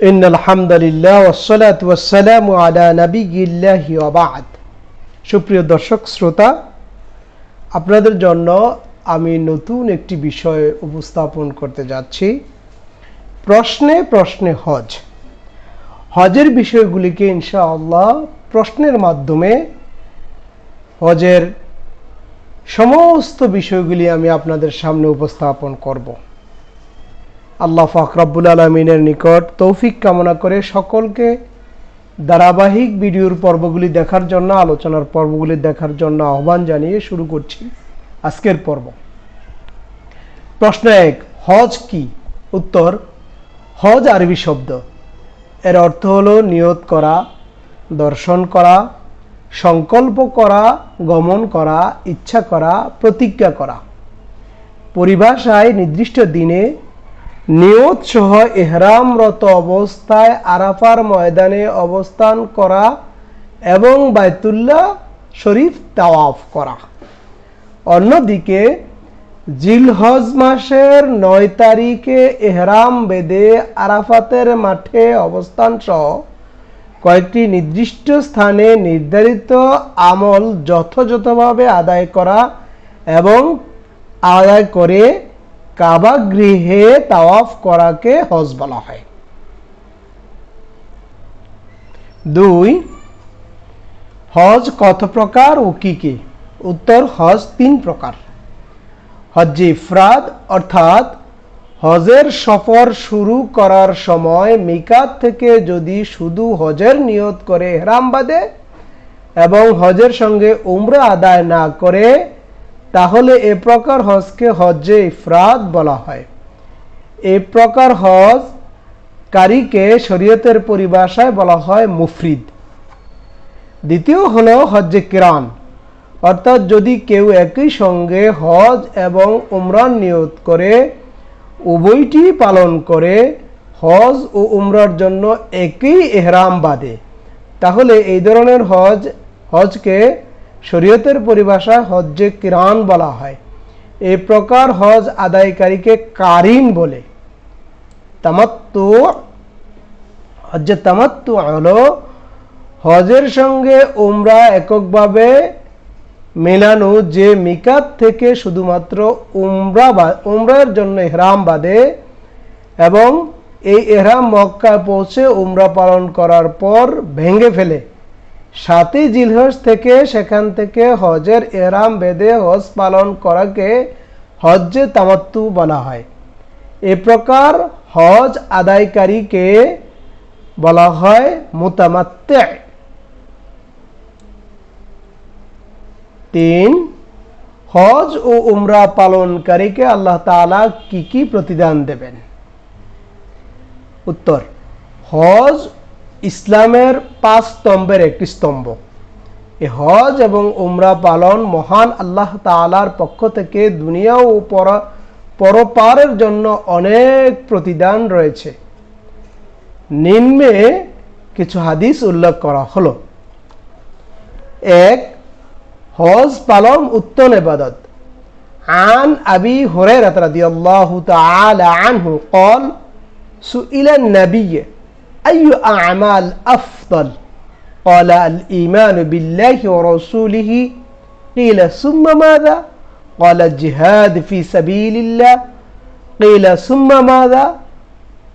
إن الحمد لله والصلاة والسلام على نبي الله وبعد সুপ্রিয় দর্শক শ্রোতা আপনাদের জন্য আমি নতুন একটি বিষয় উপস্থাপন করতে যাচ্ছি প্রশ্নে প্রশ্নে হজ হজের বিষয়গুলিকে ইনশাআল্লাহ প্রশ্নের মাধ্যমে হজের সমস্ত বিষয়গুলি আমি আপনাদের সামনে উপস্থাপন করব আল্লাহ ফাকরাবুল আলমিনের নিকট তৌফিক কামনা করে সকলকে ধারাবাহিক ভিডিওর পর্বগুলি দেখার জন্য, আলোচনার পর্বগুলি দেখার জন্য আহ্বান জানিয়ে শুরু করছি আজকের পর্ব। প্রশ্ন এক, হজ কি? উত্তর, হজ আরবি শব্দ। এর অর্থ হলো নিয়ত করা, দর্শন করা, সংকল্প করা, গমন করা, ইচ্ছা করা, প্রতিজ্ঞা করা। পরিভাষায় নির্দিষ্ট দিনে নিয়ত সহ এহরামরত অবস্থায় আরাফার ময়দানে অবস্থান করা এবং বায়তুল্লাহ শরীফ তাওয়াফ করা। অন্যদিকে জিলহজ মাসের নয় তারিখে এহরাম বেদে আরাফাতের মাঠে অবস্থান সহ কয়েকটি নির্দিষ্ট স্থানে নির্ধারিত আমল যথাযথভাবে আদায় করা এবং আদায় করে কাবা গৃহে তাওয়াফ করাকে হজ বলা হয়। দুই, হজ কত প্রকার ও কি কি? উত্তর, হজ তিন প্রকার। হজ্জে ইফরাদ, অর্থাৎ হজের সফর শুরু করার সময় মিকাত থেকে যদি শুধু হজের নিয়ত করে হেরাম বাদে এবং হজের সঙ্গে উমরা আদায় না করে তাহলে এ প্রকার হজকে হজ্জে ইফরাদ বলা হয়। এ প্রকার হজ কারীকে শরীয়তের পরিভাষায় বলা হয় মুফরিদ। দ্বিতীয় হলো হজ্জে কিরান। অর্থাৎ যদি কেউ একই সঙ্গে হজ এবং উমরান নিয়ত করে, উভয়টি পালন করে, হজ ও উমরার জন্য একই এহরাম বাঁধে, তাহলে এই ধরনের হজ, হজকে শরীয়তের পরিভাষায় হজ্জে কিরান বলা হয়। এই প্রকার হজ আদায়কারীকে কারিন বলে। তামাত্তু, হজ্জে তামাত্তু হলো হজের সঙ্গে উমরা এককভাবে মেলানো যে মিকাত থেকে শুধুমাত্র উমরা উমরার জন্য এহরাম বাঁধে এবং এই এহরাম মক্কায় পৌঁছে উমরা পালন করার পর ভেঙে ফেলে। সাতই জিলহজ থেকে সেখান থেকে হজের এহরাম বেঁধে হজ পালন করাকে হজ্জে তামাত্তু বলা হয়। এ প্রকার হজ আদায়কারীকে বলা হয় মোতামাত্তে। তিন, হজ ও উমরা পালনকারীকে আল্লাহ তাআলা কি কি প্রতিদান দেবেন? উত্তর, হজ ইসলামের পাঁচ স্তম্ভের একটি স্তম্ভ এ হজ এবং উমরা পালন মহান আল্লাহ তালার পক্ষ থেকে দুনিয়া ও পর পরপারের জন্য অনেক প্রতিদান রয়েছে নিম্নে কিছু হাদিস উল্লেখ করা হলো এক হজ পালন উত্তম এবাদত عن أبي هريرة رضي الله تعالى عنه قال سئل النبي أي أعمال أفضل قال الإيمان بالله ورسوله قيل ثم ماذا قال الجهاد في سبيل الله قيل ثم ماذا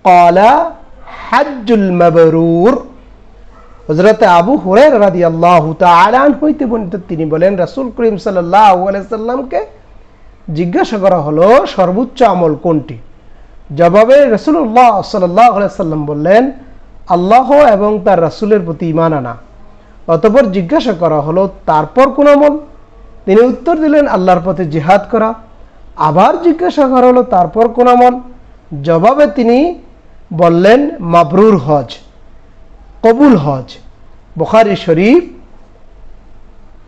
قال حج المبرور হজরত আবু হুরের রাদি আল্লাহ তালান হইতে বর্ণিত তিনি বলেন রাসুল করিম সাল্লাহ সাল্লামকে জিজ্ঞাসা করা হলো সর্বোচ্চ আমল কোনটি জবাবে রসুল্লাহ সাল্লাহ সাল্লাম বললেন আল্লাহ এবং তার রাসুলের প্রতি ইমান আনা। অতপর জিজ্ঞাসা করা হলো, তারপর কোন আমল? তিনি উত্তর দিলেন, আল্লাহর পথে জিহাদ করা। আবার জিজ্ঞাসা করা হলো, তারপর কোন আমল? জবাবে তিনি বললেন, মাবরুর হজ, কবুল হজ। বুখারি শরীফ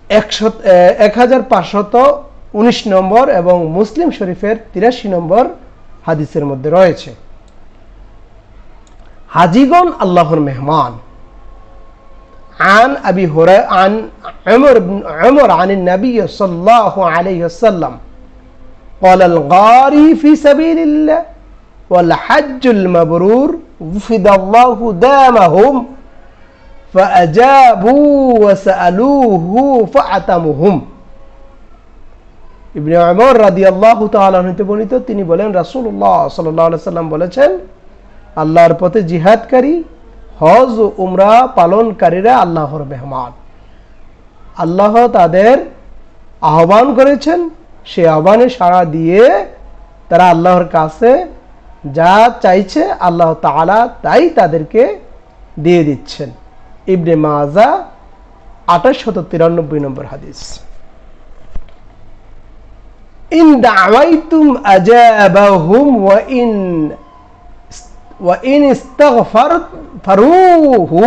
একশো এক হাজার পাঁচশত উনিশ নম্বর এবং মুসলিম শরীফের তিরাশি নম্বর হাদিসের মধ্যে রয়েছে। হাজিগণ আল্লাহর মেহমান عن أبي هريرة عن عمر بن عمر عن النبي صلى الله عليه وسلم قال الغاري في سبيل الله والحج المبرور وفد الله دامهم فأجابوا وسألوه فأتمهم ইবনে ওমর রাদিয়াল্লাহু তাআলা হতে বর্ণিত তিনি বলেন রাসূলুল্লাহ সাল্লাল্লাহু আলাইহি সাল্লাম বলেছেন আল্লাহর পথে জিহাদকারী, হজ ও উমরা পালনকারীরা আল্লাহর মেহমান। আল্লাহ তাদের আহ্বান করেছেন, সে আহ্বানে সাড়া দিয়ে তারা আল্লাহর কাছে যা চাইছে আল্লাহ তাআলা তাই তাদেরকে দিয়ে দিচ্ছেন। ইবনে মাজা আঠাশ শত তিরানব্বই নম্বর হাদিস। ইন দাওয়াইতুম আজাবাহুম ওয়া ইন ওয়া ইন ইস্তাগফারুহু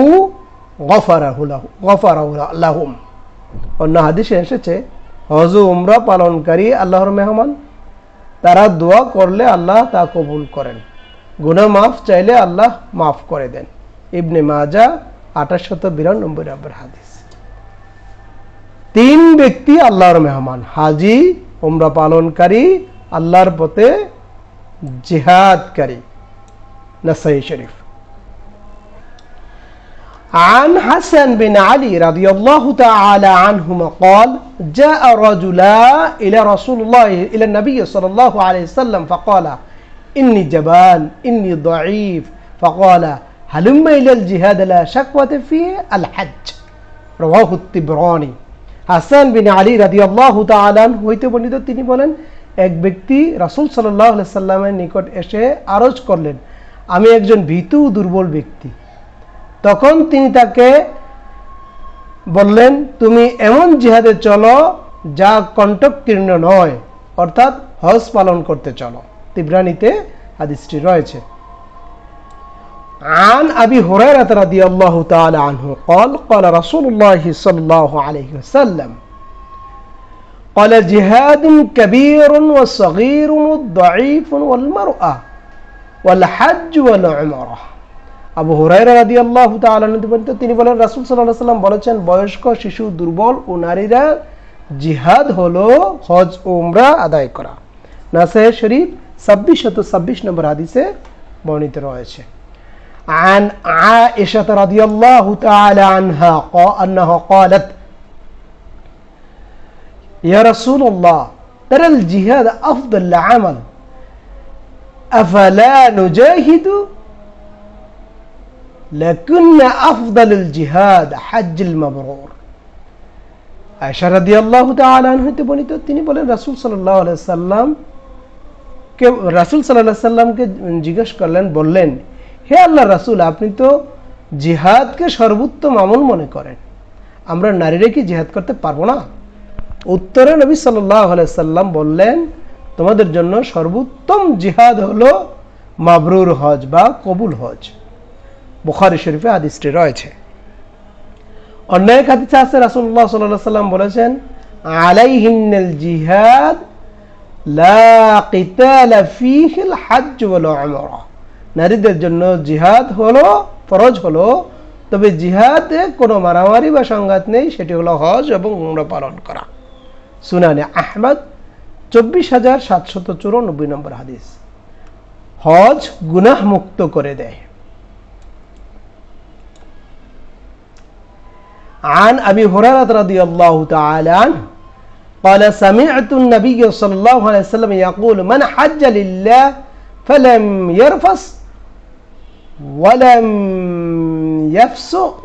গফারাহু লাহু গফারাহু লাহুম অন্য হাদিসে এসেছে, হজ উমরা পালনকারী আল্লাহর মেহমান, তারা দোয়া করলে আল্লাহ তা কবুল করেন। গুনাহ মাফ চাইলে আল্লাহ মাফ করে দেন। ইবনে মাজা, আঠাশ শত বিরানব্বই নম্বর হাদিস। তিন ব্যক্তি আল্লাহর মেহমান, হাজি, উমরা পালনকারী, আল্লাহর পথে জিহাদকারী। নাসাই শরীফ عن حسن بن علي رضي الله تعالى عنهما قال جاء رجلا إلى رسول الله إلى النبي صلى الله عليه وسلم فقال إني جبان إني ضعيف فقال هلم إلى الجهاد لا شكوة فيه الحج رواه التبراني হাসান বিন আলী রাদি আল্লাহ তালান হইতে বর্ণিত তিনি বলেন এক ব্যক্তি রাসুল সাল্লাহ সাল্লামের নিকট এসে আরজ করলেন আমি একজন ভীতু দুর্বল ব্যক্তি তখন তিনি তাকে বললেন তুমি এমন জিহাদে চলো যা কণ্ঠকীর্ণ নয় অর্থাৎ হজ পালন করতে চলো তিব্রানিতে হাদিসটি রয়েছে عن أبي هريرة رضي الله تعالى عنه قال قال رسول الله صلى الله عليه وسلم قال جهاد كبير وصغير والضعيف والمرأة والحج والعمرة আবু হুরাইরা রাদি আল্লাহ তিনি বলেন রাসুল সাল্লাহ সাল্লাম বলেছেন বয়স্ক শিশু দুর্বল ও নারীরা জিহাদ হলো হজ ও উমরা আদায় করা নাসে শরীফ ছাব্বিশ শত ছাব্বিশ নম্বর হাদিসে বর্ণিত রয়েছে عن عائشة رضي الله تعالى عنها أنها قالت يا رسول الله ترى الجهاد أفضل العمل তিনি বলেন রাসুল সাল্লাহ সাল্লাম রাসুল সাল্লাহ সাল্লামকে জিজ্ঞেস করলেন, বললেন, হে আল্লাহ রাসুল, আপনি তো জিহাদকে সর্বোত্তম আমল মনে করেন। আমরা নারীরা কি জিহাদ করতে পারব না? উত্তরে নবী সাল্লাম বললেন তোমাদের জন্য সর্বোত্তম জিহাদ হলো মাবরুর হজ বা কবুল হজ। বুখারি শরীফে হাদিসটি রয়েছে। অন্য এক হাদিসে আছে রাসুল্লাহ সাল্লাহ সাল্লাম বলেছেন, আলাইহিন্নাল জিহাদ লা কিতালা ফীহিল হাজ্জ ওয়াল উমরা। নারীদের জন্য জিহাদ হলো, ফরজ হলো, তবে জিহাদে কোনো মারামারি বা সংঘাত নেই, সেটি হলো হজ এবং উমরা পালন করা। সুনানে আহমদ চব্বিশ হাজার সাতশত চুরানব্বই নম্বর হাদিস হজ গুনাহ মুক্ত করে দেয় عن أبي هريرة رضي الله تعالى عنه قال سمعت النبي صلى الله عليه وسلم يقول من حج لله فلم يرفس ولم يفسق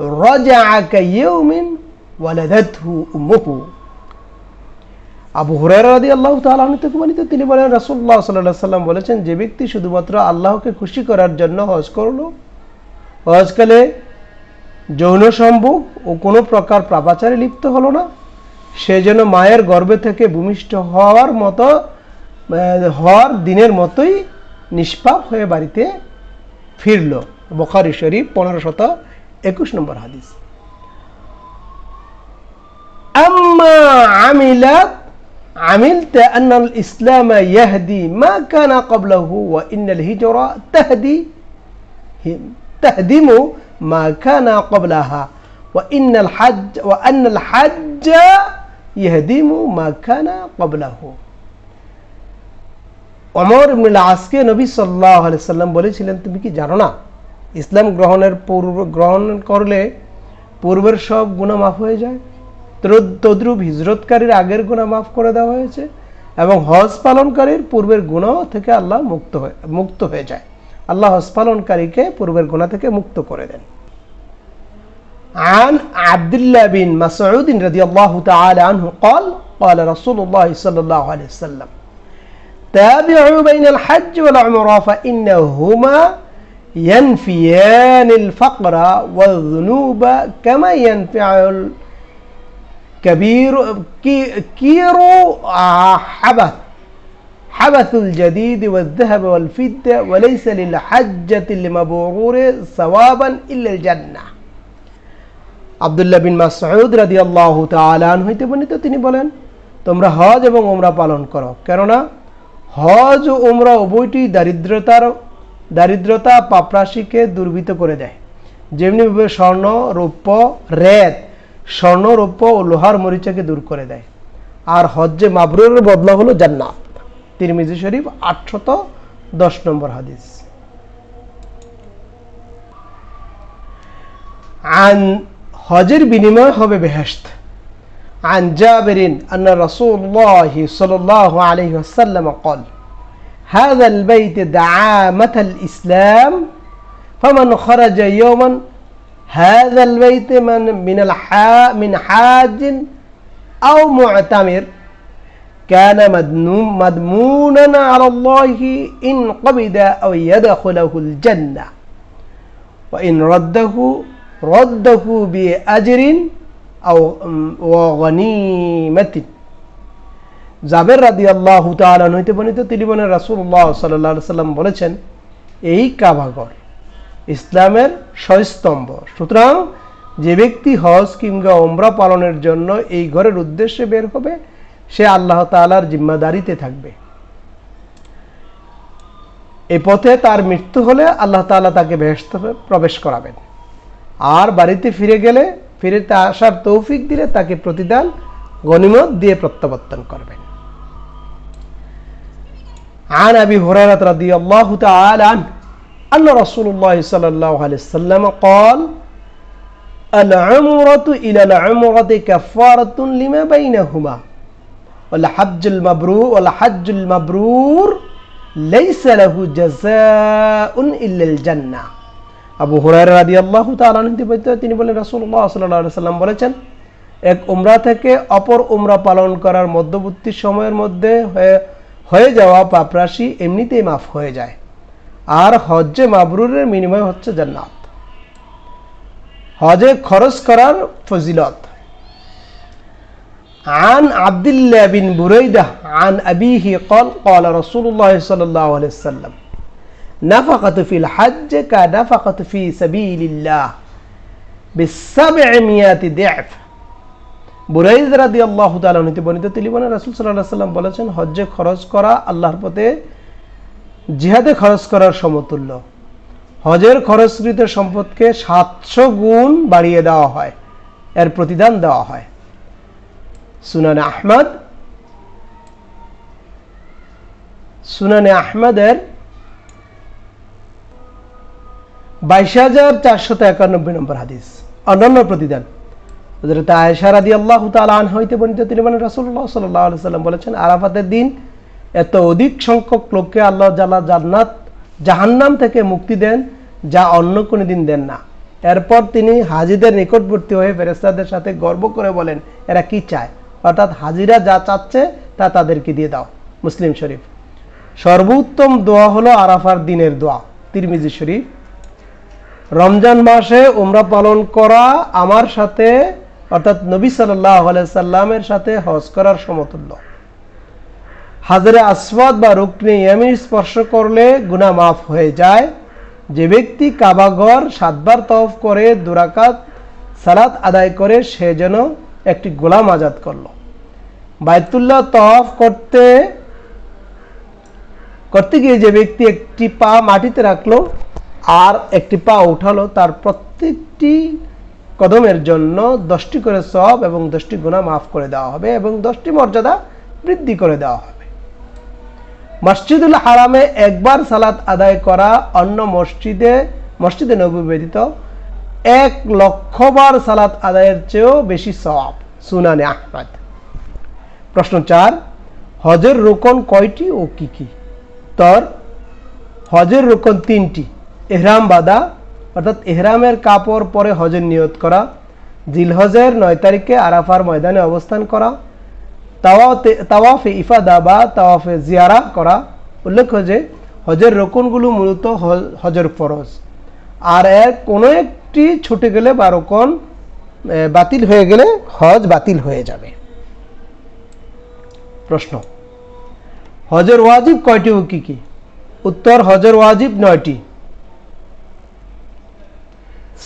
رجع كيوم ولدته أمه আবু হুরাইরা রাদি আল্লাহ তালিত তিনি বলেন রাসুল্লাহ সাল্লাহ সাল্লাম বলেছেন, যে ব্যক্তি শুধুমাত্র আল্লাহকে খুশি করার জন্য হজ করল হজকালে যৌন সম্ভোগ ও কোনো প্রকার প্রাপাচারে লিপ্ত হলো না, সে যেন মায়ের গর্বে থেকে ভূমিষ্ঠ হওয়ার মতো হওয়ার দিনের মতোই নিষ্পাপ হয়ে বাড়িতে ফিরল। বখারি শরীফ, পনেরো শত একুশ নম্বর হাদিস। আম্মা عملت أن الإسلام يهدي ما كان قبله وإن الهجرة تهدي تهدم ما كان قبلها وإن الحج وأن الحج يهدم ما كان قبله অমর ইবনুল আজকে নবী সাল্লাহ সাল্লাম বলেছিলেন তুমি কি জানো না ইসলাম গ্রহণের পূর্ব গ্রহণ করলে পূর্বের সব গুণা মাফ হয়ে যায় তদ্রুপ- তদ্রুপ হিজরতকারীর আগের গুণা মাফ করে দেওয়া হয়েছে এবং হজ পালনকারীর পূর্বের গুণা থেকে আল্লাহ মুক্ত হয়ে মুক্ত হয়ে যায় আল্লাহ হজ পালনকারীকে পূর্বের গুণা থেকে মুক্ত করে দেন عن عبد الله بن مسعود رضي الله تعالى عنه قال قال رسول الله صلى الله عليه وسلم تابعوا بين الحج والعمرة فإنهما ينفيان الفقر والذنوب كما ينفع الكبير كي- كير آه، حبث حبث الجديد والذهب والفضة وليس للحجة المبرور ثوابا إلا الجنة আবদুল্লাহ বিন মাসউদ রাদিয়াল্লাহু তাআলা আনহু হইতে বর্ণিত তিনি বলেন তোমরা হজ এবং উমরা পালন করো কেননা হজ ও উমরা উভয়টি দারিদ্রতার দারিদ্রতা পাপরাশিকে দুর্বৃত করে দেয় যেমনিভাবে স্বর্ণ রৌপ্য রেত স্বর্ণ রৌপ্য ও লোহার মরিচাকে দূর করে দেয় আর হজ্জে মাবরুরের বদলা হলো জান্নাত তিরমিজি শরীফ আটশত দশ নম্বর হাদিস عن হজের বিনিময় হবে বেহেশত عن جابر أن رسول الله صلى الله عليه وسلم قال هذا البيت دعامة الإسلام فمن خرج يوما هذا البيت من من الحا من حاج أو معتمر كان مدنوم مدمونا على الله إن قبض أو يدخله الجنة وإن رده رده بأجر أو وغنيمة জাবের রাদি আল্লাহ হইতে বর্ণিত তিনি বলেন রাসুল্লাহ সাল্লাহ সাল্লাম বলেছেন এই কাবাগর ইসলামের ছয়স্তম্ভ সুতরাং যে ব্যক্তি হজ কিংবা ওমরা পালনের জন্য এই ঘরের উদ্দেশ্যে বের হবে সে আল্লাহ তালার জিম্মাদারিতে থাকবে এই পথে তার মৃত্যু হলে আল্লাহ তাআলা তাকে বেহেশত প্রবেশ করাবেন আর বাড়িতে ফিরে গেলে ফিরে তা আসার তৌফিক দিলে তাকে প্রতিদান গনিমত দিয়ে প্রত্যাবর্তন করবেন عن ابي هريره رضي الله تعالى عنه ان رسول الله صلى الله عليه وسلم قال العمرة إلى العمرة كفارة لما بينهما والحج المبرور والحج المبرور ليس له جزاء إلا الجنة আবু হুরায়রা রাদিয়াল্লাহু তাআলা আনহু থেকে তিনি বলেন রাসূলুল্লাহ সাল্লাল্লাহু আলাইহি সাল্লাম বলেছেন এক উমরা থেকে অপর উমরা পালন করার মধ্যবর্তী সময়ের মধ্যে হয়ে হয়ে যাওয়া পাপরাশি এমনিতেই মাফ হয়ে যায় আর হজ্জে মাবরুরের বিনিময় হচ্ছে জান্নাত হজে খরচ করার ফজিলত عن عبد الله بن بريدة عن أبيه قال قال رسول الله صلى الله عليه وسلم نفقة في الحج كنفقة في سبيل الله بالسبعمائة ضعف বুরাইদ রাদি আল্লাহ তালনিতে বর্ণিত তিনি বলেন রাসুল সাল্লাহ সাল্লাম বলেছেন হজ্জে খরচ করা আল্লাহর পথে জিহাদে খরচ করার সমতুল্য। হজের খরচকৃত সম্পদকে সাতশো গুণ বাড়িয়ে দেওয়া হয়। এর প্রতিদান দেওয়া হয়। সুনানে আহমদ সুনানে আহমদের বাইশ হাজার চারশত একানব্বই নম্বর হাদিস। অন্যান্য প্রতিদান। হযরত আয়েশা রাদিয়াল্লাহু তাআলা আনহা হইতে বর্ণিত তিনি বলেন, রাসূলুল্লাহ সাল্লাল্লাহু আলাইহি সাল্লাম বলেছেন, আরাফাতের দিন এত অধিক সংখ্যক লোককে আল্লাহ জাল্লা জান্নাত, জাহান্নাম থেকে মুক্তি দেন, যা অন্য কোনো দিন দেন না। এরপর তিনি হাজিদের নিকটবর্তী হয়ে ফেরেস্তাদের সাথে গর্ব করে বলেন, এরা কি চায়? অর্থাৎ হাজিরা যা চাচ্ছে, তা তাদেরকে দিয়ে দাও। মুসলিম শরীফ। সর্বোত্তম দোয়া হলো আরাফার দিনের দোয়া, তিরমিজি শরীফ। রমজান মাসে উমরা পালন করা আমার সাথে, অর্থাৎ নবী সাল্লাহ সাল্লামের সাথে হজ করার সমতুল্য। হাজারে আসওয়াদ বা রুকনে ইয়ামির স্পর্শ করলে গুনাহ মাফ হয়ে যায়। যে ব্যক্তি কাবাঘর সাতবার তফ করে, দুরাকাত সালাত আদায় করে, সে যেন একটি গোলাম আজাদ করল। বায়তুল্লাহ তফ করতে করতে গিয়ে যে ব্যক্তি একটি পা মাটিতে রাখল আর একটি পা উঠালো, তার প্রত্যেকটি কদমের জন্য দশটি করে সব এবং দশটি গুণা মাফ করে দেওয়া হবে এবং দশটি মর্যাদা বৃদ্ধি করে দেওয়া হবে। মসজিদুল হারামে একবার সালাত আদায় করা অন্য মসজিদে মসজিদে নবী ব্যতীত এক লক্ষবার সালাত আদায়ের চেয়েও বেশি সওয়াব, সুনানে আহমদ। প্রশ্ন চার, হজের রোকন কয়টি ও কি কি? তর, হজের রোকন তিনটি, এহরাম বাদা, অর্থাৎ এহরামের কাপড় পরে হজের নিয়ত করা, জিলহজের নয় তারিখে আরাফার ময়দানে অবস্থান করা তাওয়াতে, তাওয়াফে ইফাদা বা তাওয়াফে জিয়ারা করা। উল্লেখ্য যে, হজের রোকনগুলো মূলত হজের ফরজ। আর এর কোনো একটি ছুটে গেলে বা রোকন বাতিল হয়ে গেলে হজ বাতিল হয়ে যাবে। প্রশ্ন, হজের ওয়াজিব কয়টি ও কি কি? উত্তর, হজের ওয়াজিব নয়টি।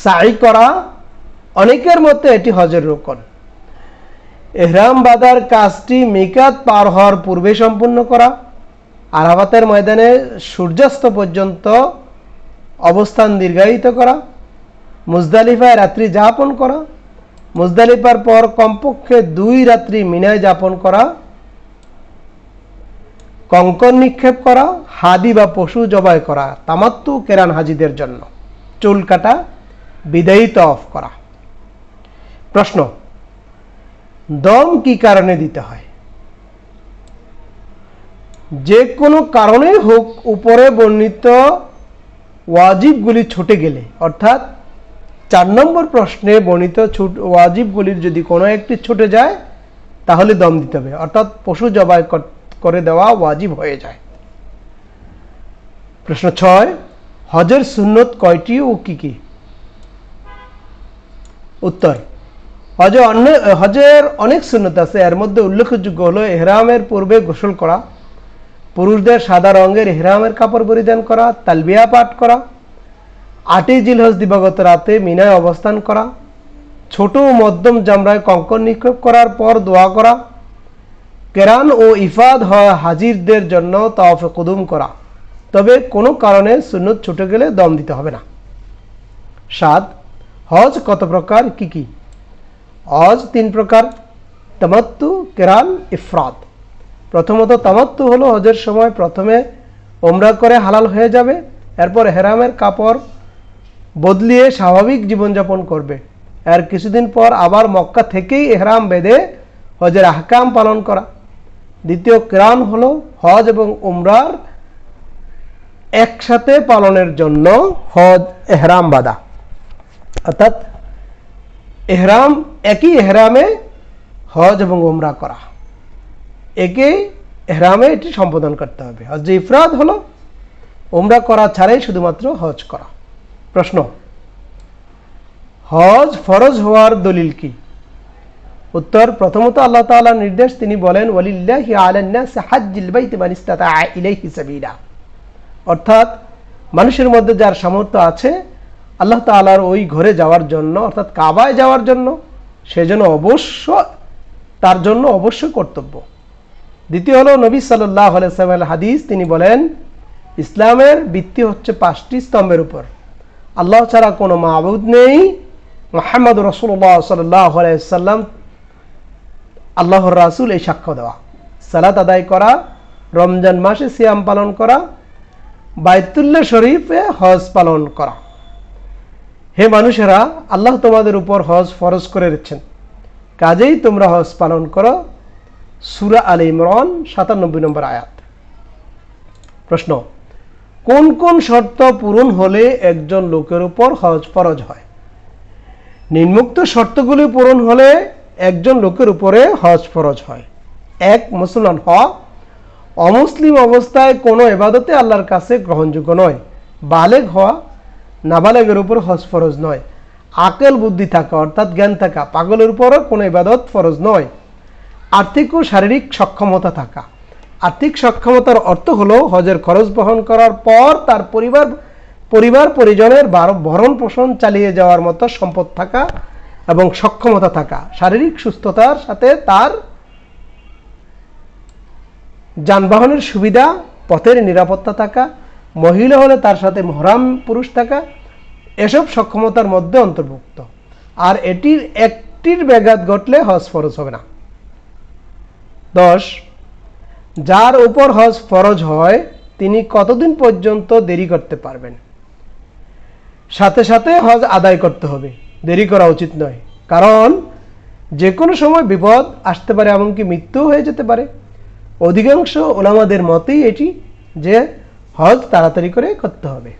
সাই করা, অনেকের মধ্যে এটি হজের রোকন। এহরাম বাদার কাজটি মিকাত পার হওয়ার পূর্বে সম্পূর্ণ করা। আরাফাতের ময়দানে সূর্যাস্ত পর্যন্ত অবস্থান দীর্ঘায়িত করা। মুজদালিফায় রাত্রি যাপন করা। মুজদালিফার পর কমপক্ষে দুই রাত্রি মিনায় যাপন করা। কঙ্কন নিক্ষেপ করা, হাদি বা পশু জবাই করা, তামাত্তু কেরান হাজিদের জন্য। চুল কাটা, বিদায়িত অফ করা। প্রশ্ন দম কি কারণে দিতে হয়? যে কোনো কারণে হোক উপরে বর্ণিত ওয়াজিবগুলি ছুটে গেলে, অর্থাৎ চার নম্বর প্রশ্নে বর্ণিত ছুট ওয়াজিবগুলির যদি কোনো একটি ছুটে যায়, তাহলে দম দিতে হবে। অর্থাৎ পশু জবাই কর- দেওয়া ওয়াজিব হয়ে যায়। প্রশ্ন ছয়, হজের সুন্নত কয়টি ও কি কি? উত্তর হজে অন্য, হজের অনেক সুন্নত আছে। এর মধ্যে উল্লেখযোগ্য হলো এহরামের পূর্বে গোসল করা, পুরুষদের সাদা রঙের এহরামের কাপড় পরিধান করা, তালবিয়া পাঠ করা, আটই জিলহজ দিবাগত রাতে মিনায় অবস্থান করা, ছোট মধ্যম জামরায় কঙ্কন নিক্ষেপ করার পর দোয়া করা, কেরান ও ইফাদ হাজিরদের জন্য তাওফে কুদুম করা। তবে কোনো কারণে সুন্নত ছুটে গেলে দম দিতে হবে না। সাত, হজ কত প্রকার, কি কি? হজ তিন প্রকার, তামাত্তু, কেরান ইফরাদ প্রথমত তামাত্তু হলো হজের সময় প্রথমে ওমরা করে হালাল হয়ে যাবে, এরপর হেরামের কাপড় বদলিয়ে স্বাভাবিক জীবনযাপন করবে। এর কিছুদিন পর আবার মক্কা থেকেই এহরাম বেঁধে হজের আহকাম পালন করা। দ্বিতীয় ক্রান হলো হজ এবং উমরার একসাথে পালনের জন্য হজ, এহরাম বাদা অর্থাৎ এহরাম, একই এহরামে হজ এবং উমরা করা। একে এহরামে এটি সম্বোধন করতে হবে। হজ যে ইফরাদ হলো, উমরা করা ছাড়াই শুধুমাত্র হজ করা। প্রশ্ন, হজ ফরজ হওয়ার দলিল কি? উত্তর, প্রথমত আল্লাহ তাআলার নির্দেশ, তিনি বলেন অর্থাৎ, মানুষের মধ্যে যার সামর্থ্য আছে আল্লাহ তাআলার ওই ঘরে যাওয়ার জন্য, অর্থাৎ কাবায় যাওয়ার জন্য সেজন্য অবশ্য, তার জন্য অবশ্যই কর্তব্য। দ্বিতীয় হলো নবী সাল্লাহ আলাইসাল্লামের হাদিস, তিনি বলেন, ইসলামের ভিত্তি হচ্ছে পাঁচটি স্তম্ভের উপর। আল্লাহ ছাড়া কোনো মাহবুদ নেই। মোহাম্মদ রসুল্লাহ সাল্লাহ আলাইসাল্লাম আল্লাহর রাসুল এই সাক্ষ্য দেওয়া। সালাত আদায় করা, রমজান মাসে সিয়াম পালন করা বায়তুল্লা শরীফে হজ পালন করা। হে মানুষেরা, আল্লাহ তোমাদের উপর হজ ফরজ করে দিচ্ছেন। কাজেই তোমরা হজ পালন করো। সুরা আল ইমরান, সাতানব্বই নম্বর আয়াত। প্রশ্ন, কোন কোন শর্ত পূরণ হলে একজন লোকের উপর হজ ফরজ হয়? নিম্মুক্ত শর্তগুলি পূরণ হলে একজন লোকের উপরে হজ ফরজ হয়। এক, মুসলমান হওয়া। অমুসলিম অবস্থায় কোনো এবাদতে আল্লাহর কাছে গ্রহণযোগ্য নয়। বালেগ হওয়া। নাবালেগের উপর হজ ফরজ নয়। আকেল বুদ্ধি থাকা, অর্থাৎ জ্ঞান থাকা, পাগলের উপরও কোনো ইবাদত ফরজ নয়। আর্থিক ও শারীরিক সক্ষমতা থাকা। আর্থিক সক্ষমতার অর্থ হলো হজের খরচ বহন করার পর তার পরিবার পরিবার পরিজনের বার- ভরণ পোষণ চালিয়ে যাওয়ার মতো সম্পদ থাকা এবং সক্ষমতা থাকা। শারীরিক সুস্থতার সাথে তার যানবাহনের সুবিধা, পথের নিরাপত্তা থাকা মহিলা হলে তার সাথে মহরাম পুরুষ থাকা, এসব সক্ষমতার মধ্যে অন্তর্ভুক্ত। আর এটির একটির ব্যাঘাত ঘটলে হজ ফরজ হবে না। দশ, যার উপর হজ ফরজ হয়, তিনি কতদিন পর্যন্ত দেরি করতে পারবেন? সাথে সাথে হজ আদায় করতে হবে। দেরি করা উচিত নয়। কারণ যে কোনো সময় বিপদ আসতে পারে, এমনকি মৃত্যু হয়ে যেতে পারে। অধিকাংশ ওলামাদের মতেই এটি যে হজ তাড়াতাড়ি করে করতে হবে।